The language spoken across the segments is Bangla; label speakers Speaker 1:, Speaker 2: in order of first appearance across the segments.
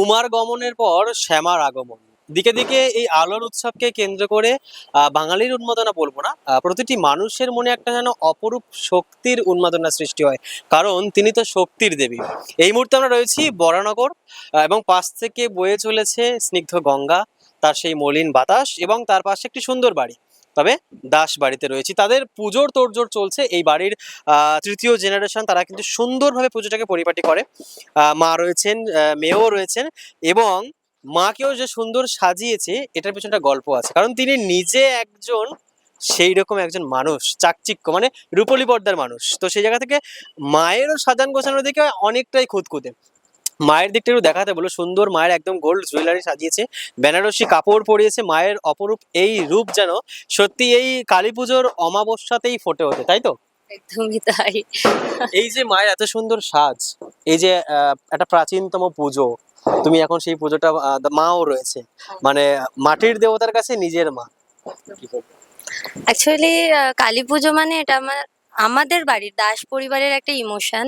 Speaker 1: উমার গমনের পর শ্যামার আগমন। দিকে দিকে এই আলোর উৎসবকে কেন্দ্র করে বাঙালির উন্মাদনা বলব না প্রতিটি মানুষের মনে একটা যেন অপরূপ শক্তির উন্মাদনা সৃষ্টি হয়, কারণ তিনি তো শক্তির দেবী। এই মুহূর্তে আমরা রয়েছি বরানগর এবং পাশ থেকে বয়ে চলেছে স্নিগ্ধ গঙ্গা, তার সেই মলিন বাতাস এবং তার পাশে একটি সুন্দর বাড়ি। তবে দাস বাড়িতে রয়েছি। তাদের পুজোর তোড়জোড় চলছে। এই বাড়ির তৃতীয় জেনারেশন তারা কিন্তু সুন্দরভাবে পুজোটাকে পরিপাটি করে। মা রয়েছেন মেয়েও রয়েছেন এবং মাকেও যে সুন্দর সাজিয়েছে, এটার পেছনে একটা গল্প আছে। কারণ তিনি নিজে একজন সেই রকম একজন মানুষ, চাকচিক্য মানে রূপলি পর্দার মানুষ। তো সেই জায়গা থেকে মায়েরও সাজান গোছানোর দিকে অনেকটাই খুঁতখুঁতে। মায়ের দিকটা একটু দেখাতে বলো। সুন্দর মায়ের একদম গোল্ড জুয়েলারি সাজিয়েছে। বেনারসি কাপড় পরিয়েছে মায়ের অপরূপ এই রূপ যেন সত্যি এই কালী পুজোর অমাবস্যাতেই ফোটে ওঠে তাই তো?
Speaker 2: একদমই তাই।
Speaker 1: এই যে মায়ের এত সুন্দর সাজ এই যে একটা প্রাচীনতম পুজো তুমি এখন সেই পুজোটা মাও রয়েছে। মানে মাটির দেবতার কাছে নিজের মা?
Speaker 2: অ্যাকচুয়ালি কালী পুজো মানে এটা আমার আমাদের বাড়ির দাস পরিবারের একটা ইমোশন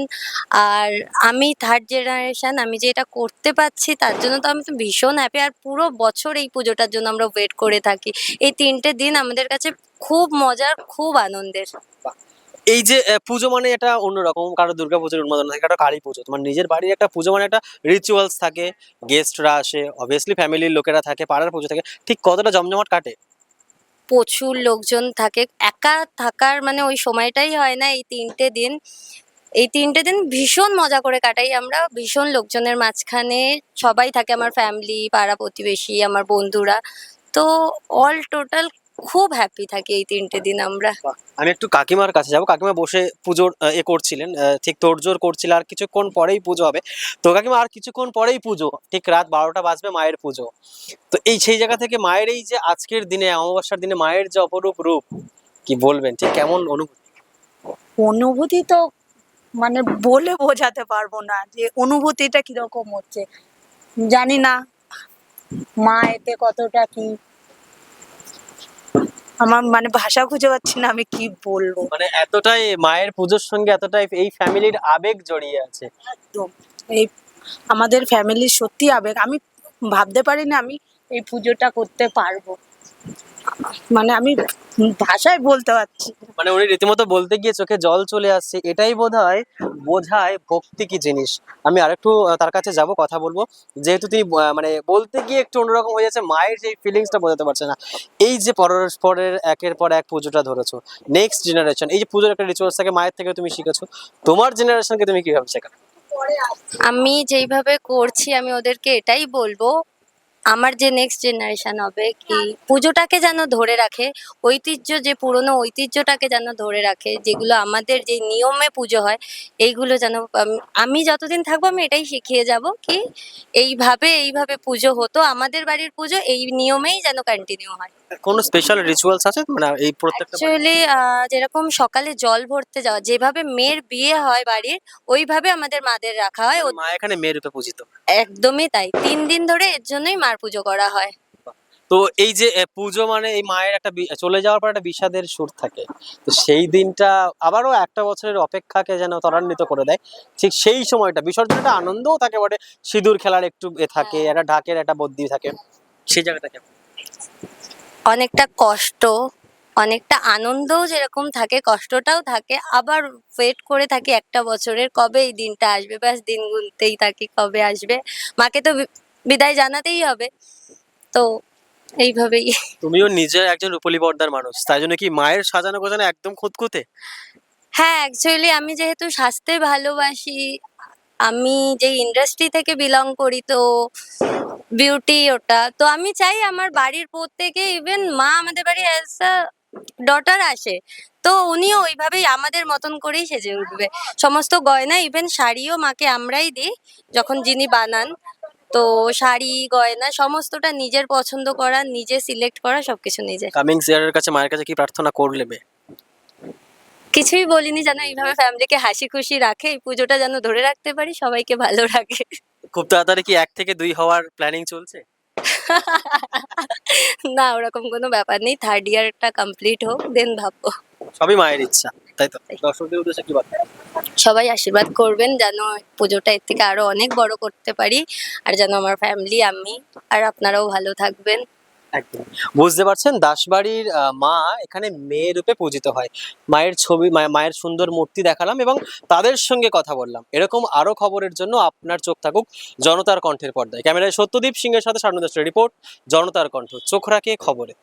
Speaker 2: আর আমি থার্ড জেনারেশন আমি যে এটা করতে পারছি তার জন্য তো আমি তো ভীষণ হ্যাপি আর পুরো বছর এই পুজোটার জন্য আমরা ওয়েট করে থাকি। এই তিনটে দিন আমাদের কাছে খুব মজার, খুব আনন্দের।
Speaker 1: এই যে পুজো মানে এটা অন্যরকম, কারও দুর্গা পুজোর উন্মাদনা থাকে, কারও কালী পুজো। তোমার নিজের বাড়ির একটা পুজো মানে একটা রিচুয়ালস থাকে। গেস্টরা আসে অবভিয়াসলি ফ্যামিলির লোকেরা থাকে, পাড়ার পুজো থাকে, ঠিক কতটা জমজমাট কাটে।
Speaker 2: প্রচুর লোকজন থাকে। একা থাকার মানে ওই সময়টাই হয় না এই তিনটে দিন। এই তিনটে দিন ভীষণ মজা করে কাটাই আমরা। ভীষণ লোকজনের মাঝখানে সবাই থাকে আমার ফ্যামিলি পাড়া প্রতিবেশী, আমার বন্ধুরা। তো অল টোটাল খুব হ্যাপি থাকি এই তিনটে দিন আমরা।
Speaker 1: আমি একটু কাকিমার কাছে যাব। কাকিমা বসে পুজোর এ করছিলেন আহ, ঠিক তোড়জোড় করছিল আর কিছুক্ষণ পরেই পুজো হবে। তো কাকিমা আর কিছুক্ষণ পরেই পুজো ঠিক রাত বারোটা বাজবে মায়ের পুজো। তো এই সেই জায়গা থেকে মায়ের এই যে আজকের দিনে অমাবস্যার দিনে মায়ের যে অপরূপ রূপ কি বলবেন? ঠিক কেমন অনুভূতি?
Speaker 3: অনুভূতি তো মানে বলে বোঝাতে পারব না যে অনুভূতিটা কীরকম হচ্ছে। জানি না মা এতে কতটা কি আমার মানে ভাষা খুঁজে পাচ্ছি না আমি কি বলব?
Speaker 1: মানে এতটাই মায়ের পুজোর সঙ্গে এতটাই এই ফ্যামিলির আবেগ জড়িয়ে আছে।
Speaker 3: একদম। এই আমাদের ফ্যামিলির সত্যি আবেগ। আমি ভাবতে পারি না আমি এই পুজোটা করতে পারব। মানে আমি ভাষায় বলতে পারছি
Speaker 1: মানে উনি রীতিমতো বলতে গিয়ে চোখে জল চলে আসছে এটাই বোধ হয় বোঝায় ভক্তি কি জিনিস। আমি আরেকটু তার কাছে যাব কথা বলব। যেহেতু তিনি মানে বলতে গিয়ে একটু অন্যরকম হয়ে যাচ্ছে মায়ের সেই ফিলিংসটা বোঝাতে পারছে না। এই যে পরস্পরের একের পর এক পুজোটা ধরেছো নেক্সট জেনারেশন এই যে পুজোর একটা রিচুয়ালস থাকে মায়ের থেকে তুমি শিখেছো তোমার জেনারেশনকে তুমি কীভাবে শেখাবে?
Speaker 2: আমি যেইভাবে করছি আমি ওদেরকে এটাই বলব আমার যে নেক্সট জেনারেশন হবে কি পুজোটাকে যেন ধরে রাখে, ঐতিহ্য যে পুরনো ঐতিহ্যটাকে যেন ধরে রাখে, যেগুলো আমাদের যে নিয়মে পুজো হয়, এইগুলো যেন আমি যতদিন থাকব আমি এটাই শিখিয়ে যাব কি এইভাবে এইভাবে পুজো হতো, আমাদের বাড়ির পুজো এই নিয়মেই যেন কন্টিনিউ হয়।
Speaker 1: কোনো স্পেশাল রিচুয়ালস আছে? মানে এই প্রত্যেকটা
Speaker 2: অ্যাকচুয়ালি যেরকম সকালে জল ভরতে যাওয়া যেভাবে মেয়ের বিয়ে হয় বাড়ির ওইভাবে আমাদের মাদের রাখা হয়।
Speaker 1: মা এখানে মেয়ে রূপে পূজিত?
Speaker 2: একদমই তাই। তিন দিন ধরে এর জন্যই মার পুজো করা হয়।
Speaker 1: তো এই যে পুজো মানে এই মায়ের একটা চলে যাওয়ার পর একটা বিষাদের সুর থাকে। তো সেই দিনটা আবারও একটা বছরের অপেক্ষাকে যেন ত্বরান্বিত করে দেয়। ঠিক সেই সময়টা বিসর্জনটা আনন্দও থাকে বটে। সিঁদুর খেলার একটু এ থাকে একটা ঢাকের একটা বদ্যি থাকে। সেই জায়গাটা কেমন?
Speaker 2: অনেকটা কষ্ট অনেকটা আনন্দও যেরকম থাকে কষ্টটাও থাকে। আবার ওয়েট করে থাকি একটা বছরের কবে এই দিনটা আসবে ব্যাস দিন গুনতেই থাকি কবে আসবে। মাকে তো বিদায় জানাতেই হবে। তো এইভাবেই।
Speaker 1: তুমিও নিজে একজন রূপলী পর্দার মানুষ তাই জন্য কি মায়ের সাজানো গোছানো একদম খুঁতখুঁতে?
Speaker 2: হ্যাঁ অ্যাকচুয়ালি আমি যেহেতু সাজতে ভালোবাসি আমি যে ইন্ডাস্ট্রি থেকে বিলং করি তো বিউটি ওটা। তো আমি চাই আমার বাড়ির প্রত্যেকে ইভেন মা আমাদের বাড়ি অ্যাজ আ ডটার আসে তো উনিও ওইভাবেই আমাদের মতন করেই সেজে উঠবে। সমস্ত গয়না ইভেন শাড়িও মাকে আমরাই দিই যখন যিনি বানান। তো শাড়ি গয়না সমস্তটা নিজের পছন্দ করা নিজে সিলেক্ট করা সবকিছু নিজে।
Speaker 1: কামিং ইয়ারের কাছে মায়ের কাছে কি প্রার্থনা করলে মেয়ে?
Speaker 2: কিছুই বলিনি যেন এইভাবে ফ্যামিলিকে হাসি খুশি রাখে এই পুজোটা যেন ধরে রাখতে পারি সবাইকে ভালো রাখে।
Speaker 1: খুব তাড়াতাড়ি কি এক থেকে দুই হওয়ার প্ল্যানিং চলছে?
Speaker 2: না ওরকম কোনো ব্যাপার নেই। থার্ড ইয়ারটা কমপ্লিট হোক দেন ভাববো।
Speaker 1: সবই মায়ের ইচ্ছা তাই তো? দর্শকদের উদ্দেশ্যে কি বলতে
Speaker 2: সবাই আশীর্বাদ করবেন যেন পুজোটা এর থেকে আরও অনেক বড় করতে পারি আর যেন আমার ফ্যামিলি আমি আর আপনারাও ভালো থাকবেন।
Speaker 1: একদম। বুঝতে পারছেন? দাসবাড়ির মা এখানে মেয়ে রূপে পূজিত হয়। মায়ের ছবি মায়ের সুন্দর মূর্তি দেখালাম এবং তাদের সঙ্গে কথা বললাম। এরকম আরও খবরের জন্য আপনার চোখ থাকুক জনতার কণ্ঠের পর্দায়। ক্যামেরায় সত্যদীপ সিংহের সাথে স্বর্ণদাসের রিপোর্ট, জনতার কণ্ঠ। চোখ রাখে খবরে।